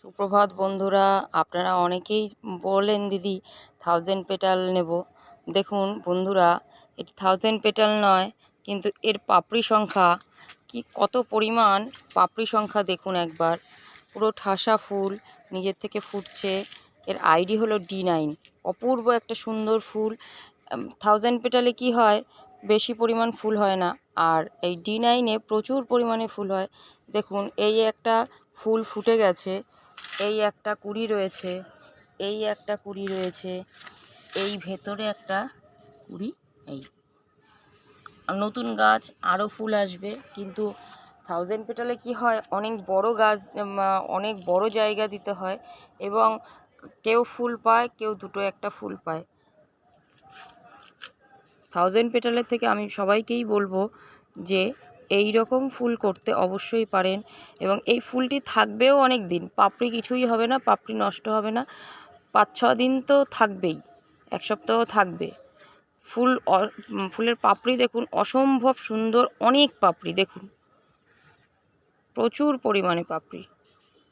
সুপ্রভাত বন্ধুরা, আপনারা অনেকেই বলেন দিদি থাউজেন্ড পেটাল নেব। দেখুন বন্ধুরা, এটি থাউজেন্ড পেটাল নয়, কিন্তু এর পাপড়ি সংখ্যা, কি কত পরিমাণ পাপড়ি সংখ্যা দেখুন একবার। পুরো ঠাসা ফুল নিজের থেকে ফুটছে। এর আইডি হলো ডি নাইন অপূর্ব একটা সুন্দর ফুল। থাউজেন্ড পেটালে কি হয়? বেশি পরিমাণ ফুল হয় না। আর এই ডি নাইনে প্রচুর পরিমাণে ফুল হয়। দেখুন, এই একটা ফুল ফুটে গেছে। এই একটা কুড়ি রয়েছে, এই একটা কুড়ি রয়েছে, এই ভেতরে একটা কুড়ি, এই। নতুন গাছ, আরও ফুল আসবে, কিন্তু থাউজেন্ড পেটালে কি হয়, অনেক বড় গাছ অনেক বড় জায়গা দিতে হয় এবং কেউ ফুল পায়, কেউ দুটো একটা ফুল পায়। থাউজেন্ড পেটালের থেকে আমি সবাইকেই বলব যে এই রকম ফুল করতে অবশ্যই পারেন এবং এই ফুলটি থাকবেও অনেক দিন। পাপড়ি কিছুই হবে না, পাপড়ি নষ্ট হবে না। পাঁচ, ছ দিন তো থাকবেই, এক সপ্তাহ থাকবে। ফুল ফুলের পাপড়ি দেখুন, অসম্ভব সুন্দর অনেক পাপড়ি, দেখুন। প্রচুর পরিমাণে পাপড়ি।